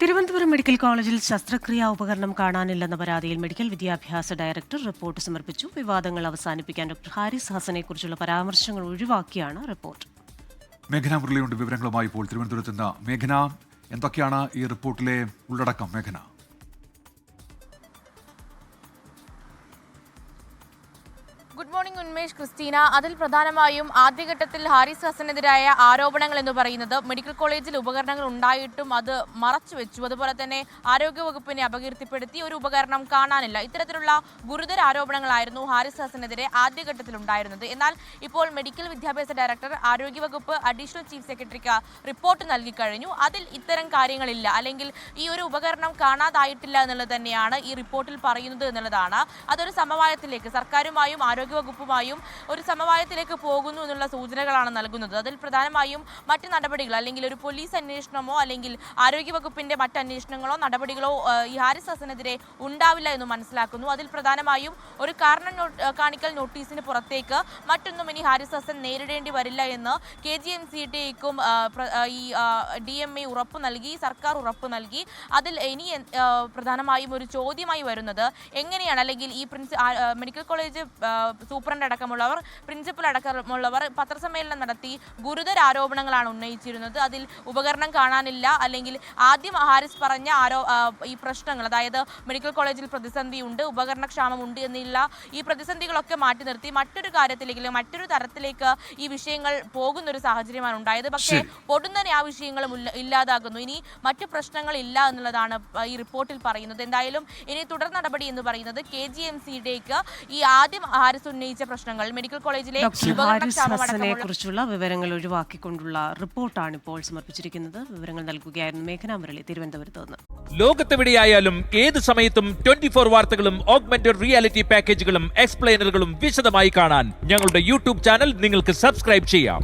Thiruvananthapuram medical കോളേജിൽ ശസ്ത്രക്രിയാ ഉപകരണം കാണാനില്ലെന്ന പരാതിയിൽ മെഡിക്കൽ വിദ്യാഭ്യാസ ഡയറക്ടർ റിപ്പോർട്ട് സമർപ്പിച്ചു. വിവാദങ്ങൾ അവസാനിപ്പിക്കാൻ ഡോക്ടർ ഹാരിസ് ഹസനെക്കുറിച്ചുള്ള പരാമർശങ്ങൾ ഒഴിവാക്കിയാണ് റിപ്പോർട്ട്. മേഘന മുരളിയുണ്ട് വിവരങ്ങളുമായി ഇപ്പോൾ തിരുവനന്തപുരത്ത് നിന്ന്. മേഘന എന്തൊക്കെയാണ് ഈ റിപ്പോർട്ടിലെ ഉള്ളടക്കം? മേഘന. ഗുഡ് മോർണിംഗ് ഉന്മേഷ് ക്രിസ്റ്റീന അതിൽ പ്രധാനമായും ആദ്യഘട്ടത്തിൽ ഹാരിസ് ഹസനെതിരായ ആരോപണങ്ങൾ എന്ന് പറയുന്നത് മെഡിക്കൽ കോളേജിൽ ഉപകരണങ്ങൾ ഉണ്ടായിട്ടും അത് മറച്ചു വെച്ചു. അതുപോലെ തന്നെ ആരോഗ്യവകുപ്പിനെ അപകീർത്തിപ്പെടുത്തി ഒരു ഉപകരണം കാണാനില്ല. ഇത്തരത്തിലുള്ള ഗുരുതര ആരോപണങ്ങളായിരുന്നു ഹാരിസ് ഹസനെതിരെ ആദ്യഘട്ടത്തിൽ ഉണ്ടായിരുന്നത്. എന്നാൽ ഇപ്പോൾ മെഡിക്കൽ വിദ്യാഭ്യാസ ഡയറക്ടർ ആരോഗ്യവകുപ്പ് അഡീഷണൽ ചീഫ് സെക്രട്ടറിക്ക് റിപ്പോർട്ട് നൽകി കഴിഞ്ഞു. അതിൽ ഇത്തരം കാര്യങ്ങളില്ല. അല്ലെങ്കിൽ ഈ ഒരു ഉപകരണം കാണാതായിട്ടില്ല എന്നുള്ളത് തന്നെയാണ് ഈ റിപ്പോർട്ടിൽ പറയുന്നത് എന്നുള്ളതാണ്. അതൊരു സമവായത്തിലേക്ക് സർക്കാരുമായും ആരോഗ്യവകുപ്പുമായും ഒരു സമവായത്തിലേക്ക് പോകുന്നു എന്നുള്ള സൂചനകളാണ് നൽകുന്നത്. അതിൽ പ്രധാനമായും മറ്റ് നടപടികൾ അല്ലെങ്കിൽ ഒരു പോലീസ് അന്വേഷണമോ അല്ലെങ്കിൽ ആരോഗ്യവകുപ്പിന്റെ മറ്റ് അന്വേഷണങ്ങളോ നടപടികളോ ഈ ഹാരിസ് ഹസനെതിരെ ഉണ്ടാവില്ല എന്ന് മനസ്സിലാക്കുന്നു. അതിൽ പ്രധാനമായും ഒരു കാരണം കാണിക്കൽ നോട്ടീസിന് പുറത്തേക്ക് മറ്റൊന്നും ഇനി ഹാരിസ് ഹസൻ നേരിടേണ്ടി വരില്ല എന്ന് കെ ജി എം സി ടിക്കും ഈ ഡി എം എ ഉറപ്പ് നൽകി സർക്കാർ ഉറപ്പ് നൽകി. അതിൽ ഇനി പ്രധാനമായും ഒരു ചോദ്യമായി വരുന്നത് എങ്ങനെയാണ്? അല്ലെങ്കിൽ ഈ പ്രിൻസി മെഡിക്കൽ കോളേജ് സൂപ്രണ്ട് അടക്കമുള്ളവർ പ്രിൻസിപ്പൽ അടക്കമുള്ളവർ പത്രസമ്മേളനം നടത്തി ഗുരുതര ആരോപണങ്ങളാണ് ഉന്നയിച്ചിരുന്നത്. അതിൽ ഉപകരണം കാണാനില്ല. അല്ലെങ്കിൽ ആദ്യം ഹാരിസ് പറഞ്ഞ ആരോ ഈ പ്രശ്നങ്ങൾ അതായത് മെഡിക്കൽ കോളേജിൽ പ്രതിസന്ധിയുണ്ട് ഉപകരണക്ഷാമമുണ്ട് എന്നില്ല ഈ പ്രതിസന്ധികളൊക്കെ മാറ്റി നിർത്തി മറ്റൊരു കാര്യത്തിലേക്ക് മറ്റൊരു തരത്തിലേക്ക് ഈ വിഷയങ്ങൾ പോകുന്ന ഒരു സാഹചര്യമാണ് ഉണ്ടായത്. പക്ഷേ. പൊടുന്നനെ ആ വിഷയങ്ങളും ഇല്ലാതാക്കുന്നു. ഇല്ലാതാകുന്നു ഇനി മറ്റു പ്രശ്നങ്ങൾ ഇല്ല എന്നുള്ളതാണ് ഈ റിപ്പോർട്ടിൽ പറയുന്നത്. എന്തായാലും ഇനി തുടർ നടപടി എന്ന് പറയുന്നത് കെ ജി എം സിയിലേക്ക് ഈ ആദ്യം ഹാരിസ് ഉന്നയിച്ച പ്രശ്നങ്ങൾ. മെഡിക്കൽ കോളേജിലെ കുറിച്ചുള്ള വിവരങ്ങൾ ഒഴിവാക്കിക്കൊണ്ടുള്ള റിപ്പോർട്ടാണ് ഇപ്പോൾ സമർപ്പിച്ചിരിക്കുന്നത്. വിവരങ്ങൾ നൽകുകയായിരുന്നു മേഘന മുരളി തിരുവനന്തപുരത്ത് നിന്ന്. ലോകത്തെവിടെയായാലും ഏത് സമയത്തും ട്വന്റി ഫോർ വാർത്തകളും ഓഗ്മെന്റഡ് റിയാലിറ്റി പാക്കേജുകളും എക്സ്പ്ലെയിനറുകളും വിശദമായി കാണാൻ ഞങ്ങളുടെ യൂട്യൂബ് ചാനൽ നിങ്ങൾക്ക് സബ്സ്ക്രൈബ് ചെയ്യാം.